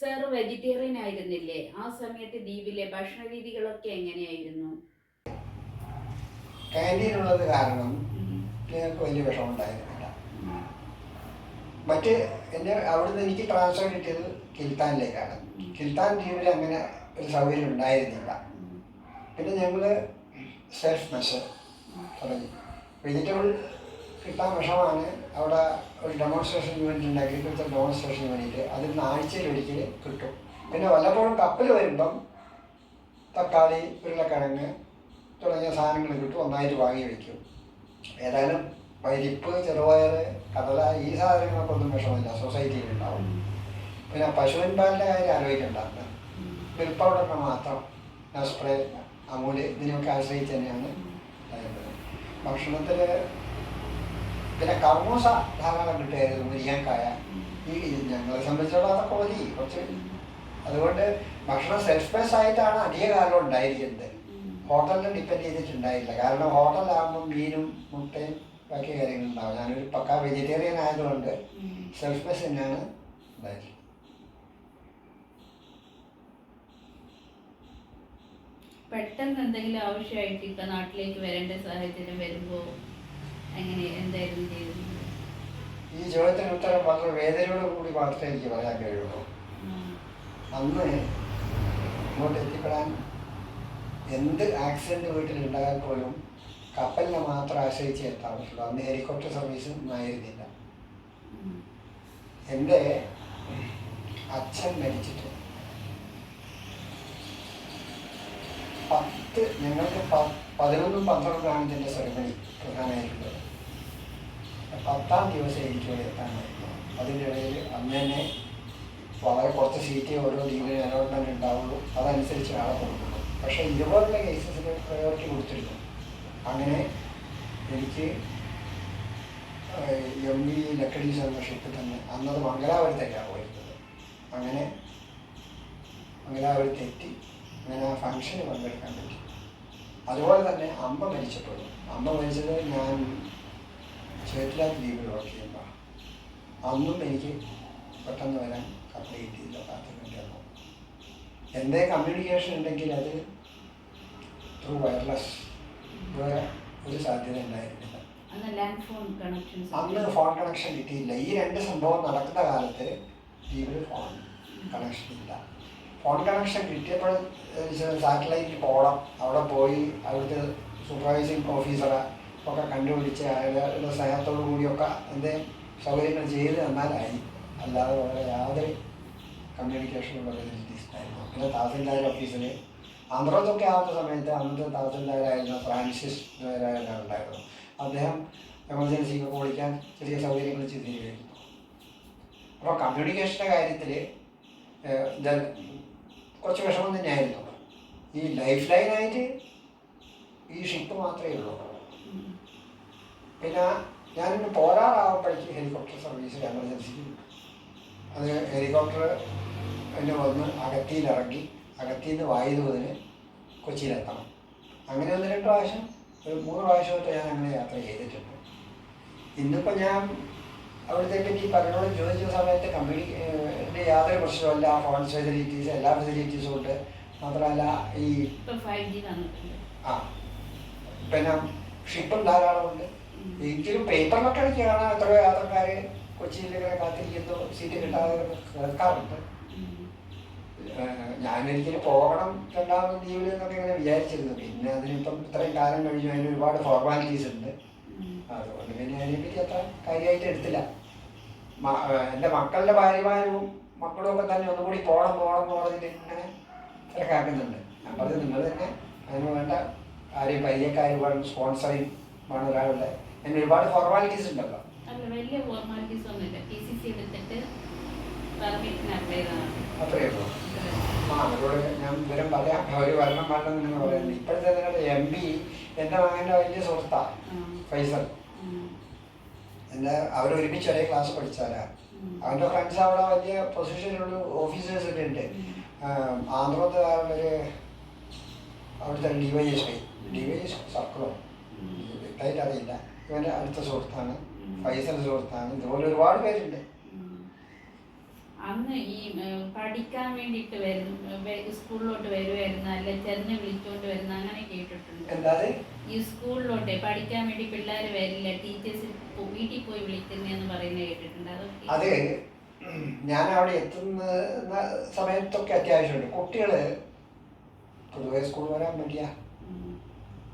Sir vegetarian ആയിരുന്നില്ലേ? ആ സമയത്ത് ദ്വീപിലെ ഭക്ഷണ രീതികളൊക്കെ എങ്ങനെയായിരുന്നു? ക്യാന്റീനുള്ളത് കാരണം. ഞങ്ങൾക്ക് വലിയ വിഷമം ഉണ്ടായിരുന്നില്ല മറ്റ് എന്റെ അവിടുന്ന് എനിക്ക് ട്രാൻസ്ഫർ കിട്ടിയത് കിൽത്താനിലേക്കാണ്. കിൽത്താൻ ദ്വീപിൽ അങ്ങനെ ഒരു സൗകര്യം ഉണ്ടായിരുന്നില്ല. പിന്നെ ഞങ്ങൾ സെൽഫ് മെഷർ തുടങ്ങി. വെജിറ്റബിൾ കിട്ടാൻ വിഷമാണ് അവിടെ ഒരു ഡെമോൺസ്ട്രേഷൻ യൂണിറ്റ് ഉണ്ട് അഗ്രികൾച്ചർ ഡെമോൺസ്ട്രേഷൻ യൂണിറ്റ് അതിൽ നിന്ന് ആഴ്ചയിൽ ഒരിക്കൽ കിട്ടും. പിന്നെ വല്ലപ്പോഴും കപ്പൽ വരുമ്പം തക്കാളി ഉരുളക്കിഴങ്ങ് തുടങ്ങിയ സാധനങ്ങൾ കിട്ടും. ഒന്നായിട്ട് വാങ്ങി വയ്ക്കും ഏതായാലും പരിപ്പ് ചെറുപയർ കടല ഈ സാധനങ്ങളൊക്കെ ഒന്നും വിഷമില്ല സൊസൈറ്റിയിൽ ഉണ്ടാവും. പിന്നെ പശുവിൻ പാലിന്റെ കാര്യം ആലോചിക്കണ്ടാണ് മിൽക്ക് പൗഡറിന് മാത്രം സ്പ്രേ അമൂൽ ഇതിനൊക്കെ ആശ്രയിച്ച് തന്നെയാണ്. ഭക്ഷണത്തിൽ പിന്നെ കർമ്മൂസ ധാരാളം കിട്ടുമായിരുന്നു മുരിങ്ങാക്കായ ഈ ഞങ്ങളെ സംബന്ധിച്ചിടത്തോളം അതൊക്കെ മതി കുറച്ച് അതുകൊണ്ട് ഭക്ഷണം സെൽഫ് ബേസ് ആയിട്ടാണ് അധിക കാലം ഉണ്ടായിരിക്കുന്നത്. ഹോട്ടലിനെ ഡിപ്പെൻഡ് ചെയ്തിട്ടുണ്ടായില്ല. കാരണം ഹോട്ടലാകുമ്പോൾ മീനും മുട്ടയും ബാക്കി കാര്യങ്ങളുണ്ടാവും. ഞാനൊരു പക്ക വെജിറ്റേറിയൻ ആയതുകൊണ്ട് സെൽഫ്ലെസ് തന്നെയാണ് ഉണ്ടായിരുന്നത്. പെട്ടെന്ന് എന്തെങ്കിലും ആവശ്യമായിട്ട് ഇപ്പൊ നാട്ടിലേക്ക് വരേണ്ട സാഹചര്യം വരുമ്പോ എങ്ങനെ എന്തായിരുന്നു ചെയ്തിരുന്നത്? ഈ ചോദ്യത്തിന് ഉത്തരം വളരെ വേദനയോട് കൂടി മാത്രമേ എനിക്ക് പറയാൻ കഴിയുള്ളൂ. അന്ന് ഇങ്ങോട്ട് എത്തിപ്പെടാൻ എന്ത് ആക്സിഡന്റ് വീട്ടിൽ ഉണ്ടായാൽ പോലും കപ്പലിനെ മാത്രം ആശ്രയിച്ച് എത്താൻ പറ്റുള്ളൂ അന്ന് ഹെലികോപ്റ്റർ സർവീസ് ആയിരുന്നില്ല. ഉം. എന്റെ അച്ഛൻ മരിച്ചിട്ട് പത്ത് ഞങ്ങൾക്ക് പതിനൊന്നും പന്ത്രണ്ടാണ് ഇതിന്റെ സെറിമണി പ്രധാനമായിട്ടുള്ളത്. പത്താം ദിവസം എനിക്ക് ഇവിടെ എത്താനായിരുന്നു അതിന്റെ ഇടയിൽ അന്ന് തന്നെ വളരെ കുറച്ച് സീറ്റേ ഓരോ രീതിയിൽ അലോട്ട്മെന്റ് ഉണ്ടാവുള്ളൂ. അതനുസരിച്ച് ആളെ കൊടുക്കുള്ളൂ പക്ഷേ ഇരുപതിന്റെ കേസസിന് പ്രയോറിറ്റി കൊടുത്തിരുന്നു അങ്ങനെ എനിക്ക് എം വി ലക്കടി എന്ന തന്നെ അന്നത് മംഗലാപുരത്തേക്കാണ് പോയിരുന്നത്. അങ്ങനെ മംഗലാപുരത്ത് എത്തി. അങ്ങനെ ആ ഫംഗ്ഷന് പങ്കെടുക്കാൻ പറ്റി. അതുപോലെ തന്നെ അമ്മ മരിച്ചപ്പോഴും. അമ്മ മരിച്ചത് ഞാൻ ചേട്ടിലാത്ത് ദ്വീപിൽ വർക്ക് ചെയ്യുമ്പോൾ അന്നും എനിക്ക് പെട്ടെന്ന് വരാൻ കപ്പൽ കിട്ടിയില്ല കാത്തിട്ടുണ്ടായിരുന്നു എന്റെ കമ്മ്യൂണിക്കേഷൻ ഉണ്ടെങ്കിൽ അത് ത്രൂ വയർലെസ് വേറെ ഒരു സാധ്യത ഉണ്ടായിരുന്നില്ല. അന്ന് ഫോൺ കണക്ഷൻ കിട്ടിയില്ല. ഈ രണ്ട് സംഭവം നടക്കുന്ന കാലത്ത് ദ്വീപിൽ ഫോൺ കണക്ഷൻ ഇല്ല. ഫോൺ കണക്ഷൻ കിട്ടിയപ്പോൾ സാറ്റലൈറ്റിൽ പോകണം അവിടെ പോയി അവിടുത്തെ സൂപ്പർവൈസിങ് ഓഫീസറെ ഒക്കെ കണ്ടുപിടിച്ച് അയാളുടെ സ്നേഹത്തോടു കൂടിയൊക്കെ എന്റെ സൗകര്യങ്ങൾ ചെയ്ത് തന്നാലായി അല്ലാതെ വളരെ യാതൊരു കമ്മ്യൂണിക്കേഷനും ഉണ്ടായിരുന്നു പിന്നെ തഹസിൽദാർ ഓഫീസിൽ ആന്ധ്രത്തൊക്കെ ആവുന്ന സമയത്ത് അന്നത്തെ തഹസിൽദാരായിരുന്ന ഫ്രാൻസിസ് ഉണ്ടായിരുന്നു അദ്ദേഹം എമർജൻസിക്ക് വിളിക്കാൻ ചെറിയ സൗകര്യങ്ങൾ ചെയ്ത് തരികയായിരുന്നു അപ്പോൾ കമ്മ്യൂണിക്കേഷന്റെ കാര്യത്തിൽ കുറച്ച് വിഷമം തന്നെയായിരുന്നു. ഈ ലൈഫ് ലൈനായിട്ട് ഈ ഷിപ്പ് മാത്രമേ ഉള്ളൂ. പിന്നെ ഞാനിപ്പോൾ പോരാറാവുമ്പോഴേക്ക് ഹെലികോപ്റ്റർ സർവീസ് എമർജൻസിക്ക്. അത് ഹെലികോപ്റ്റർ എന്നെ വന്ന് അകത്തിയിലിറങ്ങി അകത്തിയിൽ നിന്ന് വായുദൂതിന് കൊച്ചിയിലെത്തണം. അങ്ങനെ ഒന്ന് രണ്ട് പ്രാവശ്യം ഒരു മൂന്ന് പ്രാവശ്യം തൊട്ട് ഞാൻ അങ്ങനെ യാത്ര ചെയ്തിട്ടുണ്ട്. ഇന്നിപ്പോൾ ഞാൻ അവിടുത്തെ പറ്റി പലരോടും ചോദിച്ച സമയത്ത് കമ്പനി എന്റെ യാതൊരു പ്രശ്നമല്ല ഫോൺ ഫെസിലിറ്റീസ് എല്ലാ ഫെസിലിറ്റീസും ഉണ്ട്. മാത്രമല്ല ഈ ആ പിന്നെ ഷിപ്പും ധാരാളമുണ്ട്. എങ്കിലും പേപ്പറിലൊക്കെ കാണാൻ എത്രയോ യാത്രക്കാർ കൊച്ചിയിൽ ഇങ്ങനെ കാത്തിരിക്കുന്നു. സീറ്റ് കിട്ടാതെ കേൾക്കാറുണ്ട് ഞാനൊരിക്കലും പോകണം രണ്ടാമത് ലീവിൽ എന്നൊക്കെ ഇങ്ങനെ വിചാരിച്ചിരുന്നു. പിന്നെ അതിനിപ്പം ഇത്രയും കാലം കഴിഞ്ഞു അതിന് ഒരുപാട് ഫോർമാലിറ്റീസ് ഉണ്ട്. അതുകൊണ്ട് പിന്നെ അതിനെപ്പറ്റി അത്ര കാര്യമായിട്ട് എടുത്തില്ല. എന്റെ മക്കളുടെ ഭാര്യമാരും മക്കളും ഒക്കെ തന്നെ ഒന്നുകൂടി പോകണം പോകണം പറഞ്ഞിട്ട് ഇങ്ങനെ തിരക്കാക്കുന്നുണ്ട് ഞാൻ പറഞ്ഞു നിങ്ങൾ തന്നെ അതിന് വേണ്ട ആരെയും പരിചയക്കാരും വേണം സ്പോൺസറിങ് വേണം ഒരാളുടെ അതിന് ഒരുപാട് ഫോർമാലിറ്റീസ് ഉണ്ടല്ലോ. ആ അവരോട് ഞാൻ വിവരം പറയാം അവർ വരണം വരണം എന്ന് പറയുന്നത് ഇപ്പോഴത്തെ നിങ്ങളുടെ എം പി എന്റെ മകന്റെ വലിയ സുഹൃത്താണ് ഫൈസൽ. എന്റെ അവരൊരുമിച്ച് ഒരേ ക്ലാസ് പഠിച്ചാലാ അവന്റെ ഫ്രണ്ട്സ് അവിടെ വലിയ പൊസിഷനിലുള്ള ഓഫീസേഴ്സ് ഒക്കെ ഉണ്ട്. ആന്ധ്രത്തെ ഒരു അവിടുത്തെ D Y S I D Y S സർക്കിളോ? വ്യക്തമായിട്ട് അറിയില്ല. ഇവന്റെ അടുത്ത സുഹൃത്താണ് ഫൈസൽ സുഹൃത്താണ് ഇതുപോലെ ഒരുപാട് പേരുണ്ട്. അന്ന് ഈ പഠിക്കാൻ വേണ്ടിയിട്ട് വരുന്ന സ്കൂളിലോട്ട് വരുവായിരുന്നു അല്ലെ ചെന്ന് വിളിച്ചുകൊണ്ട് വരുന്ന അങ്ങനെ കേട്ടിട്ടുണ്ട്. ഈ സ്കൂളിലോട്ട് പഠിക്കാൻ വേണ്ടി പിള്ളേര് വരില്ല ടീച്ചേഴ്സ് വീട്ടിൽ പോയി വിളിക്കുന്നതെന്ന് പറയുന്നത് കേട്ടിട്ടുണ്ട്. അതെ ഞാൻ അവിടെ എത്തുന്ന സമയത്തൊക്കെ അത്യാവശ്യമുണ്ട്. കുട്ടികൾ പൊതുവെ സ്കൂളിൽ വരാൻ പറ്റിയ.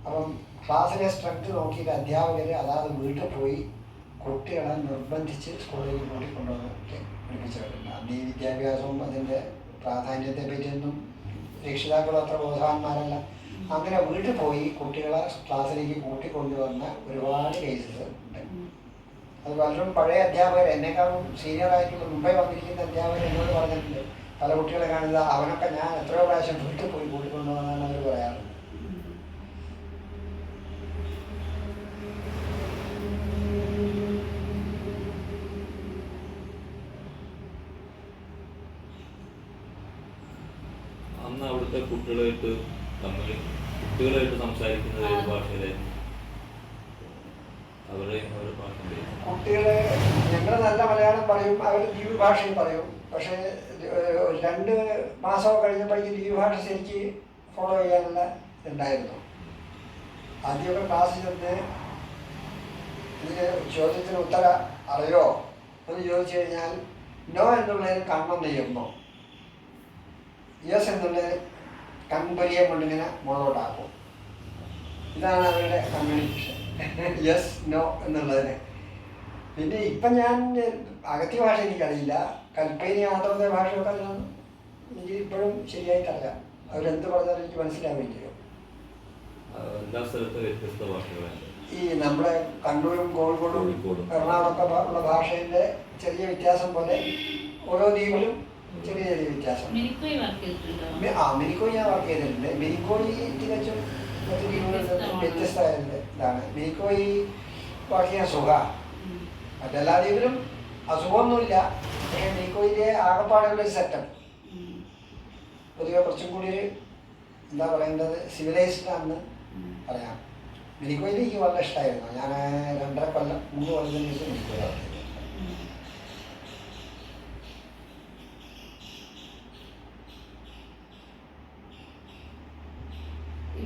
അപ്പം ക്ലാസ്സിലെ സ്ട്രെങ്ത് നോക്കിയിട്ട് അധ്യാപകർ അതാത് വീട്ടിൽ പോയി കുട്ടികളെ നിർബന്ധിച്ച് സ്കൂളിൽ സ്കൂളിലേക്ക് പഠിപ്പിച്ചു പഠിപ്പിച്ചിട്ടുണ്ട്. അന്ന് ഈ വിദ്യാഭ്യാസവും അതിന്റെ പ്രാധാന്യത്തെ പറ്റിയൊന്നും രക്ഷിതാക്കളും അത്ര ബോധവാന്മാരല്ല. അങ്ങനെ വീട്ടിൽ പോയി കുട്ടികളെ ക്ലാസ്സിലേക്ക് കൂട്ടിക്കൊണ്ടുവന്ന ഒരുപാട് കേസസ് ഉണ്ട്. അത് പലരും പഴയ അധ്യാപകർ എന്നെക്കാളും സീനിയറായിട്ടുള്ള മുംബൈ വന്നിരിക്കുന്ന അധ്യാപകർ എന്നോട് പറഞ്ഞിട്ടുണ്ട്. പല കുട്ടികളെ കാണുന്നത് അവനൊക്കെ ഞാൻ എത്രയോ പ്രാവശ്യം വീട്ടിൽ പോയി കൂട്ടിക്കൊണ്ടുവന്നാണ് അവർ പറയാറ് അന്ന് അവിടുത്തെ കുട്ടികളായിട്ട് തമ്മിൽ കുട്ടികളായിട്ട് സംസാരിക്കുന്നത് ഏത് ഭാഷയിലായിരുന്നു? അവരെ അവരുടെ ഭാഷ കുട്ടികളെ ഞങ്ങൾ നല്ല മലയാളം പറയും അവർ ദ്വീപ് ഭാഷയും പറയും. പക്ഷേ രണ്ട് മാസമൊക്കെ കഴിഞ്ഞപ്പോഴേക്കും ദ്വീപ് ഭാഷ ശരിക്ക് ഫോളോ ചെയ്യാനുള്ള ഉണ്ടായിരുന്നു ആദ്യമൊക്കെ ക്ലാസ് ചെന്ന് ഇതിന് ചോദ്യത്തിന് ഉത്തരം അറിയോ എന്ന് ചോദിച്ചു കഴിഞ്ഞാൽ നോ എന്നുള്ളതിന് കണ്ണം ചെയ്യുമ്പോൾ യെസ് എന്നുള്ളത് കമ്പനിയെ കൊണ്ടിങ്ങനെ മുകളോട്ടാക്കും ഇതാണ് അവരുടെ കമ്മ്യൂണിക്കേഷൻ യെസ് നോ എന്നുള്ളതിന്. പിന്നെ ഇപ്പം ഞാൻ അകത്തി ഭാഷ എനിക്കറിയില്ല. കൽപ്പേനി ആന്തോദയ ഭാഷയൊക്കെ ഞാൻ എനിക്ക് ഇപ്പോഴും ശരിയായിട്ട് അറിയാം അവരെന്ത് പറഞ്ഞാലും എനിക്ക് മനസ്സിലാൻ സ്ഥലത്തും ഈ നമ്മുടെ കണ്ണൂരും കോഴിക്കോടും എറണാകുളം എറണാകുളമൊക്കെ ഭ- ഉള്ള ഭാഷയുടെ ചെറിയ വ്യത്യാസം പോലെ ഓരോ ദ്വീപിലും ചെറിയ ചെറിയ വ്യത്യാസം? ആ മെനിക്കോയി ഞാൻ വർക്ക് ചെയ്തിട്ടുണ്ട്. മെനിക്കോയി തികച്ചും മറ്റു ടീമുകളിൽ. വ്യത്യസ്തമായത് ഇതാണ്. മെനിക്കോയി വർക്ക് ചെയ്യാൻ സുഖമാണ് ഉം. മറ്റെല്ലാ ടീമിലും അസുഖമൊന്നുമില്ല. പക്ഷേ മെനിക്കോയിലെ ആകപ്പാടുള്ള ഒരു സെറ്റപ്പ്. പൊതുവെ കുറച്ചും കൂടി ഒരു എന്താ പറയേണ്ടത് സിവിലൈസ്ഡ് ആണെന്ന്. പറയാം. മെനിക്കോയിൽ എനിക്ക് വളരെ ഇഷ്ടമായിരുന്നു ഞാൻ രണ്ടര കൊല്ലം മൂന്ന് കൊല്ലത്തിന് ശേഷം മിനിക്കോയിൽ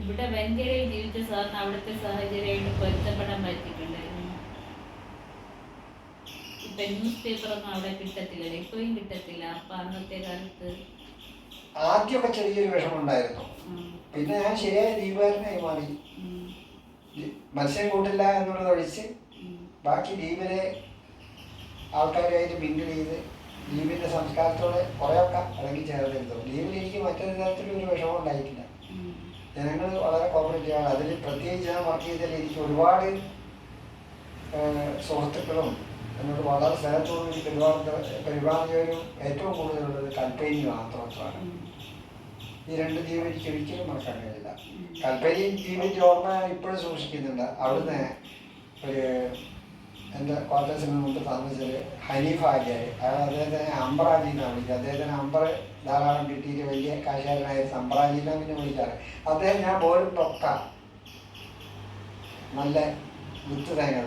ഇവിടെ വെങ്കരയിൽ ജീവിച്ച സാറിന് അവിടുത്തെ സാഹചര്യമായിട്ട് പൊരുത്തപ്പെടാൻ പറ്റിയിട്ടുണ്ടായിരുന്നു. ഇപ്പൊ ന്യൂസ് പേപ്പറൊന്നും അവിടെ കിട്ടത്തില്ല ഇപ്പോഴും കിട്ടത്തില്ല അപ്പൊ അന്നത്തെ കാലത്ത്. ആദ്യമൊക്കെ ചെറിയൊരു വിഷമുണ്ടായിരുന്നു പിന്നെ ഞാൻ ശരിയായ ദീപകാരനായി മാറി. മത്സ്യം കൂട്ടില്ല എന്നുള്ളത് ഒഴിച്ച് ബാക്കി ദ്വീപിലെ ആൾക്കാരുമായിട്ട് മിങ്കിൾ ചെയ്ത് ദ്വീപിന്റെ സംസ്കാരത്തോടെ കുറേയൊക്കെ ഇറങ്ങി ചേർന്നിരുന്നു ദ്വീപിൽ എനിക്ക് മറ്റൊരു തരത്തിലൊരു വിഷമം ഉണ്ടായിട്ടില്ല. ജനങ്ങൾ വളരെ കോപ്പറേറ്റീവാണ് അതിൽ പ്രത്യേകിച്ച് ഞാൻ വർക്ക് ചെയ്തതിൽ എനിക്ക് ഒരുപാട് സുഹൃത്തുക്കളും എന്നോട് വളരെ സ്നേഹത്തോടും എനിക്ക് പെരുമാറുന്ന പെരുമാറിയവരും ഏറ്റവും കൂടുതലുള്ളത് കൽപ്പേരി മാത്രമാണ്. ഈ രണ്ട് ദ്വീപ് എനിക്ക് ഒരിക്കലും മറക്കാൻ കഴിയില്ല. കൽപ്പേരി ദ്വീപിന്റെ ഓർമ്മ ഇപ്പോഴും സൂക്ഷിക്കുന്നുണ്ട്. അവിടുന്ന് ഒരു എന്റെ ക്വാർട്ടേഴ്സിന് മുമ്പ് താമസിച്ചത് ഹനീഫ് ആര്യാർ അയാൾ അദ്ദേഹത്തിനെ അമ്പറാജി എന്നാണ് വിളിക്കുക അദ്ദേഹത്തിന് അമ്പർ ധാരാളം കിട്ടിയിട്ട് വലിയ കാശാരനായ അമ്പറാജി എന്നാണ് പിന്നെ വിളിക്കാറ് അദ്ദേഹം ഞാൻ പോലും തൊക്ക നല്ല വിത്ത് തേങ്ങ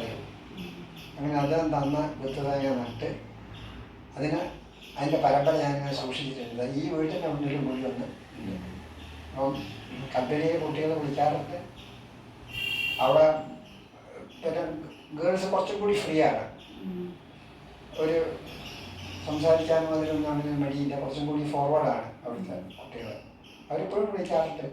അങ്ങനെ അദ്ദേഹം തന്ന വിത്ത് തേങ്ങ നട്ട് അതിന് അതിന്റെ പരമ്പര ഇങ്ങനെ സൂക്ഷിച്ചിട്ടുണ്ട്. ഈ വീട്ടിന്റെ മുന്നിലും കൂടി അപ്പം കമ്പനിയിലെ കുട്ടികളെ വിളിക്കാറുണ്ട്. അവിടെ പിന്നെ ഗേൾസ് കുറച്ചും കൂടി ഫ്രീ ആണ്. ഒരു സംസാരിക്കാനും അതിലൊന്നും അങ്ങനെ മടിയില്ല. കുറച്ചും കൂടി ഫോർവേഡാണ് അവിടുത്തെ കുട്ടികൾ അവരിപ്പോഴും വിളിക്കാറുണ്ട്.